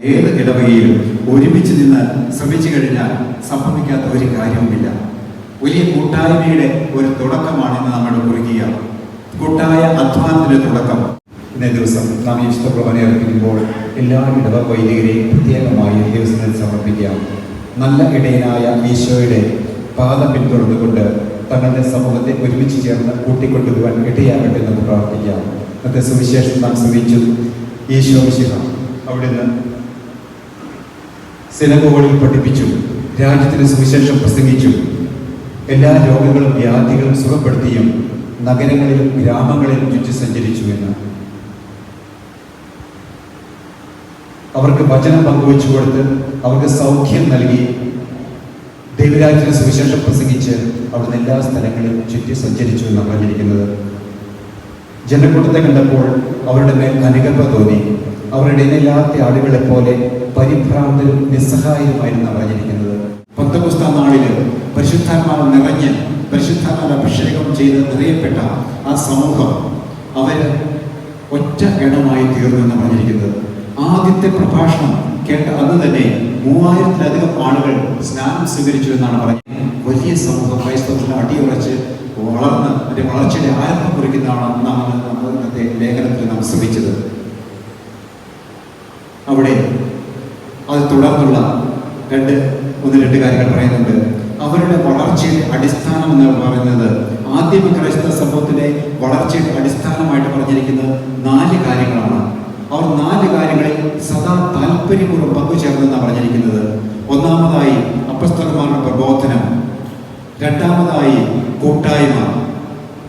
ഏത് ഇടവകയിലും ഒരുമിച്ച് നിന്ന് ശ്രമിച്ചു കഴിഞ്ഞാൽ സംഭവിക്കാത്ത ഒരു കാര്യവുമില്ല. വലിയ കൂട്ടായ്മയുടെ ഒരു തുടക്കമാണ് ഇന്ന് നമ്മൾ കുറിക്കുക കൂട്ടായ അധ്വാനത്തിന്റെ തുടക്കം. ഇന്നേ ദിവസം നാം വിശുദ്ധ അർപ്പിക്കുമ്പോൾ എല്ലാ ഇടവ വൈദികരെയും പ്രത്യേകമായി ദിവസത്തിൽ സമർപ്പിക്കാം. നല്ല ഇടയനായ ഈശോയുടെ പാദം പിന്തുടർന്നുകൊണ്ട് തങ്ങളുടെ സമൂഹത്തെ ഒരുമിച്ച് ചേർന്ന് കൂട്ടിക്കൊണ്ടുവരുവാൻ ഇടയാകട്ടെ എന്ന് പ്രാർത്ഥിക്കാം. ഇന്നത്തെ സുവിശേഷം നാം ശ്രമിച്ചു ഈശോ ശിവ അവിടുന്ന് സിനഗോകളിൽ പഠിപ്പിച്ചു രാജ്യത്തിന് സുവിശേഷം പ്രസംഗിച്ചു. എല്ലാ രോഗങ്ങളും വ്യാധികളും സുഖപ്പെടുത്തിയും നഗരങ്ങളിലും ഗ്രാമങ്ങളിലും ചുറ്റി സഞ്ചരിച്ചു എന്ന്. അവർക്ക് വചനം പങ്കുവച്ചു കൊടുത്ത് അവർക്ക് സൗഖ്യം നൽകി ദൈവരാജ്യത്തിന് സുവിശേഷം പ്രസംഗിച്ച് അവിടുന്ന് എല്ലാ സ്ഥലങ്ങളിലും ചുറ്റി സഞ്ചരിച്ചു എന്നാണ് പറഞ്ഞിരിക്കുന്നത്. ജനക്കൂട്ടത്തെ കണ്ടപ്പോൾ അവരുടെ മേൽ അനുകമ്പ തോന്നി. അവരുടെ ഇനയില്ലാത്ത ആളുകളെ പോലെ പരിഭ്രാന്തരും നിസ്സഹായരുമായിരുന്നു പറഞ്ഞിരിക്കുന്നത് പന്തപുസ്ത നാളിൽ പരിശുദ്ധാത്മാവ് നിറഞ്ഞ് പരിശുദ്ധാത്മാവ് അഭിഷേകം ചെയ്ത് നിറയപ്പെട്ട ആ സമൂഹം അവർ ഒറ്റ ഇടമായി തീർന്നു എന്ന് പറഞ്ഞിരിക്കുന്നത്. ആദ്യത്തെ പ്രഭാഷണം കേട്ട അന്ന് തന്നെ മൂവായിരത്തിലധികം ആളുകൾ സ്നാനം സ്വീകരിച്ചു എന്നാണ് പറയുന്നത് വലിയ സമൂഹം ക്രൈസ്തവത്തിൽ അടിയുറച്ച് വളർന്ന് അതിന്റെ വളർച്ചയുടെ ആരംഭം കുറിക്കുന്നതാണ് നമ്മൾ ഇന്നത്തെ ലേഖനത്തിൽ നാം ശ്രമിച്ചത് അവിടെ അത് തുടർന്നുള്ള രണ്ട് ഒന്ന് രണ്ട് കാര്യങ്ങൾ പറയുന്നുണ്ട്. അവരുടെ വളർച്ചയുടെ അടിസ്ഥാനം എന്ന് പറയുന്നത് ആദ്യമ ക്രൈസ്തവ സംഭവത്തിലെ വളർച്ചയുടെ അടിസ്ഥാനമായിട്ട് പറഞ്ഞിരിക്കുന്നത് നാല് കാര്യങ്ങളാണ്. അവർ നാല് കാര്യങ്ങളിൽ സദാ താല്പര്യപൂർവം പങ്കുചേർന്നെന്നാണ് പറഞ്ഞിരിക്കുന്നത്. ഒന്നാമതായി അപ്പസ്തകന്മാരുടെ പ്രബോധനം. രണ്ടാമതായി കൂട്ടായ്മ.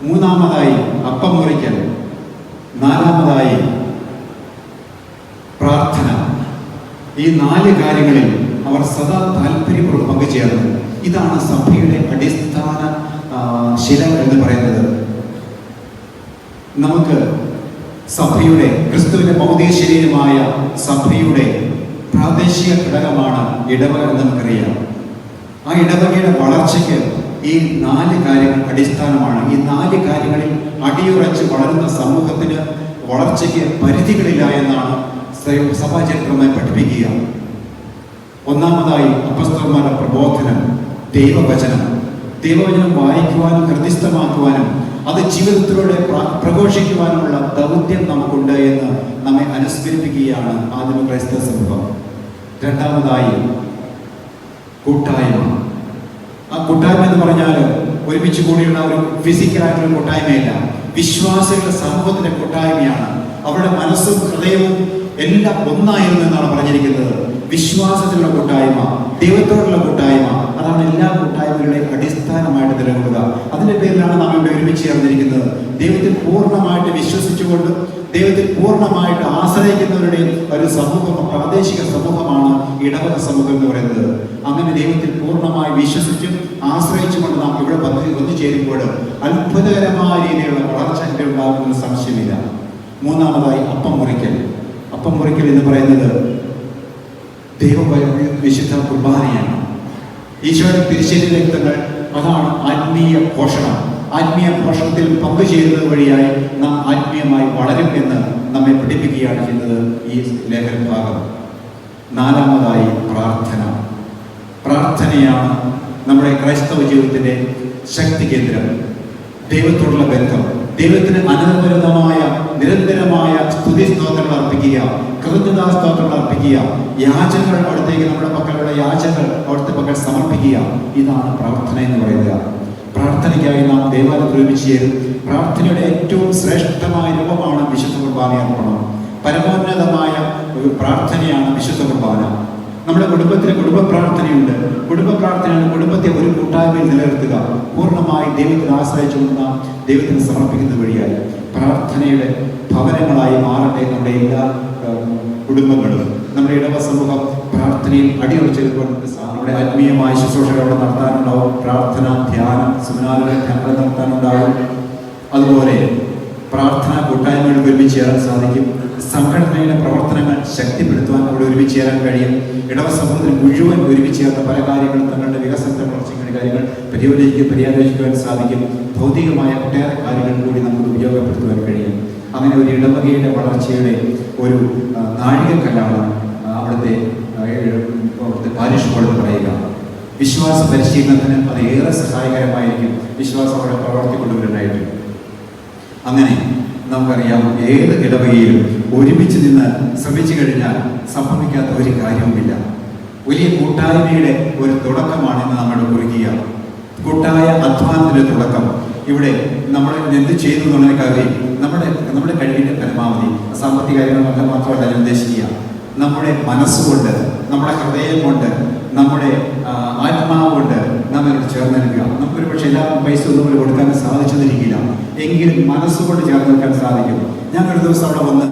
മൂന്നാമതായി അപ്പം മുറിക്കൽ നാലാമതായി പ്രാർത്ഥന ഈ നാല് കാര്യങ്ങളിൽ അവർ സദാ താല്പര്യപൂർവം പങ്കുചേർന്നു. ഇതാണ് സഭയുടെ അടിസ്ഥാന ശില എന്ന് പറയുന്നത്. നമുക്ക് സഭയുടെ ക്രിസ്തുവിന്റെ ഭൗതിക ശരീരമായ സഭയുടെ പ്രാദേശിക ഘടകമാണ് ഇടവക എന്ന് നമുക്കറിയാം. ആ ഇടവകയുടെ വളർച്ചയ്ക്ക് ഈ നാല് കാര്യങ്ങൾ അടിസ്ഥാനമാണ്. ഈ നാല് കാര്യങ്ങളിൽ അടിയുറച്ച് വളരുന്ന സമൂഹത്തിന് വളർച്ചയ്ക്ക് പരിധികളില്ല എന്നാണ് സഭാചരിത്രമായി പഠിപ്പിക്കുക ഒന്നാമതായി അപ്പസ്തന്മാരുടെ പ്രബോധനം ദൈവവചനം. ദൈവവചനം വായിക്കുവാനും ഹൃദയസ്ഥമാക്കുവാനും അത് ജീവിതത്തിലൂടെ പ്ര- പ്രഘോഷിക്കുവാനുമുള്ള ദൗത്യം നമുക്കുണ്ട് എന്ന് നമ്മെ അനുസ്മരിപ്പിക്കുകയാണ് ആദിമ ക്രൈസ്തവ സമൂഹം. രണ്ടാമതായി കൂട്ടായ്മ. ആ കൂട്ടായ്മ എന്ന് പറഞ്ഞാൽ ഒരുമിച്ച് കൂടിയുള്ള ഒരു ഫിസിക്കലായിട്ടുള്ള കൂട്ടായ്മയല്ല. വിശ്വാസികളുടെ സമൂഹത്തിന്റെ കൂട്ടായ്മയാണ്. അവരുടെ മനസ്സും ഹൃദയവും എല്ലാം ഒന്നായിരുന്നു എന്നാണ് പറഞ്ഞിരിക്കുന്നത്. വിശ്വാസത്തിലുള്ള കൂട്ടായ്മ ദൈവത്തോടുള്ള കൂട്ടായ്മ അതാണ് എല്ലാ കൂട്ടായ്മകളുടെയും അടിസ്ഥാനമായിട്ട് നിലകൊള്ളുക. അതിന്റെ പേരിലാണ് നാം ഇവിടെ ഒരുമിച്ച് ചേർന്നിരിക്കുന്നത്. ദൈവത്തിൽ പൂർണമായിട്ട് വിശ്വസിച്ചുകൊണ്ട് ദൈവത്തിൽ പൂർണമായിട്ട് ആശ്രയിക്കുന്നവരുടെ ഒരു സമൂഹം പ്രാദേശിക സമൂഹമാണ് ഇടവക സമൂഹം എന്ന് പറയുന്നത്. അങ്ങനെ ദൈവത്തിൽ പൂർണമായി വിശ്വസിച്ചും ആശ്രയിച്ചുകൊണ്ട് നാം ഇവിടെ പദ്ധതി ഒത്തുചേരുമ്പോൾ അത്ഭുതകരമായ രീതിയിലുള്ള വളർച്ച ഉണ്ടാകുമെന്ന് സംശയമില്ല. മൂന്നാമതായി അപ്പം മുറിക്കൽ. അപ്പം മുറിക്കൽ എന്ന് പറയുന്നത് ദൈവ വിശുദ്ധ കുർബാനയാണ്. ഈശോയുടെ തിരിച്ചടി രക്തങ്ങൾ അതാണ് ആത്മീയ പോഷണം. ആത്മീയ പോഷണത്തിൽ പങ്കുചേരുന്നത് വഴിയായി നാം ആത്മീയമായി വളരും എന്ന് നമ്മെ പഠിപ്പിക്കുകയാണ് ചെയ്യുന്നത് ഈ ലേഖന ഭാഗം നാലാമതായി പ്രാർത്ഥന. പ്രാർത്ഥനയാണ് നമ്മുടെ ക്രൈസ്തവ ജീവിതത്തിന്റെ ശക്തി കേന്ദ്രം. ദൈവത്തോടുള്ള ബന്ധം. ദൈവത്തിന് അനന്തരമായ അർപ്പിക്കുക കൃതജ്ഞതാ സ്തോത്രങ്ങൾ അർപ്പിക്കുക. യാചകൾ അവിടത്തേക്ക് നമ്മുടെ പക്കലുള്ള യാചകൾ അവിടുത്തെ പക്കൽ സമർപ്പിക്കുക. ഇതാണ് പ്രാർത്ഥന എന്ന് പറയുന്നത് പ്രാർത്ഥനയ്ക്കായി നാം ദേവാലയത്തിൽ ഒരുമിച്ച് ചേരും. പ്രാർത്ഥനയുടെ ഏറ്റവും ശ്രേഷ്ഠമായ രൂപമാണ് വിശുദ്ധ കുർബാന അർപ്പണം പരമോന്നതമായ ഒരു പ്രാർത്ഥനയാണ് വിശുദ്ധ കുർബാന. നമ്മുടെ കുടുംബത്തിന് കുടുംബ പ്രാർത്ഥനയുണ്ട്. കുടുംബ പ്രാർത്ഥനയാണ് കുടുംബത്തെ ഒരു കൂട്ടായ്മയിൽ നിലനിർത്തുക. പൂർണമായി ദൈവത്തിൽ ആശ്രയിച്ചുകൊണ്ട് നാം ദൈവത്തിന് സമർപ്പിക്കുന്ന വഴിയായി. പ്രാർത്ഥനയുടെ ഭവനങ്ങളായി മാറട്ടെ നമ്മുടെ എല്ലാ കുടുംബങ്ങളും. നമ്മുടെ ഇടവ സമൂഹം പ്രാർത്ഥനയിൽ അടിയുറച്ചെടുക്കൊണ്ട് നമ്മുടെ ആത്മീയമായ ശുശ്രൂഷകൾ അവിടെ നടത്താനുണ്ടാവും. പ്രാർത്ഥന ധ്യാനം സെമിനാറുകൾ ധ്യാനങ്ങൾ നടത്താനുണ്ടാവും. അതുപോലെ പ്രാർത്ഥന കൂട്ടായ്മകൾ ഒരുമിച്ച് ചേരാൻ സാധിക്കും. സംഘടനയുടെ പ്രവർത്തനങ്ങൾ ശക്തിപ്പെടുത്തുവാൻ അവിടെ ഒരുമിച്ച് ചേരാൻ കഴിയും. ഇടവ സമൂഹത്തിന് മുഴുവൻ ഒരുമിച്ച് ചേർന്ന പല കാര്യങ്ങളും തങ്ങളുടെ വികസനത്തെ വളർച്ചയ്ക്ക് കാര്യങ്ങൾ പരിയോജിക്കുക പര്യാലോചിക്കുവാൻ സാധിക്കും. ഭൗതികമായ ഒട്ടേറെ കാര്യങ്ങൾ കൂടി നമുക്ക് ഉപയോഗപ്പെടുത്തുവാൻ കഴിയും. അങ്ങനെ ഒരു ഇടവകയുടെ വളർച്ചയുടെ ഒരു നാഴികക്കല്ലാണ് അവിടുത്തെ അവിടുത്തെ പാരിഷ് ബോർഡ് പറയുക. വിശ്വാസ പരിശീലനത്തിന് അത് ഏറെ സഹായകരമായിരിക്കും. വിശ്വാസം അവിടെ പ്രവർത്തിക്കൊണ്ടുവരുന്നതായിട്ട്. അങ്ങനെ നമുക്കറിയാം ഏത് ഇടവകയിലും ഒരുമിച്ച് നിന്ന് ശ്രമിച്ചു കഴിഞ്ഞാൽ സംഭവിക്കാത്ത ഒരു കാര്യവുമില്ല. വലിയ കൂട്ടായ്മയുടെ ഒരു തുടക്കമാണ് ഇന്ന് നമ്മൾ കുറിക്കുക. കൂട്ടായ അധ്വാനത്തിന്റെ തുടക്കം. ഇവിടെ നമ്മൾ എന്ത് ചെയ്തു എന്നുള്ള കാര്യം നമ്മുടെ നമ്മുടെ കഴിവിന്റെ പരമാവധി സാമ്പത്തിക കാര്യങ്ങൾ മാത്രം മാത്രമല്ല ഞാൻ ഉദ്ദേശിക്കുക. നമ്മുടെ മനസ്സുകൊണ്ട് നമ്മുടെ ഹൃദയം കൊണ്ട് നമ്മുടെ ആത്മാവുകൊണ്ട് ആത്മാവ് കൊണ്ട് നമ്മൾ ചേർന്ന് നിൽക്കുക. നമുക്കൊരു പക്ഷേ എല്ലാ പൈസ ഒന്നും കൂടി കൊടുക്കാൻ സാധിച്ചെന്നിരിക്കില്ല എങ്കിലും മനസ്സുകൊണ്ട് ചേർന്ന് നിൽക്കാൻ സാധിക്കും. ഞാൻ ഒരു ദിവസം അവിടെ വന്ന്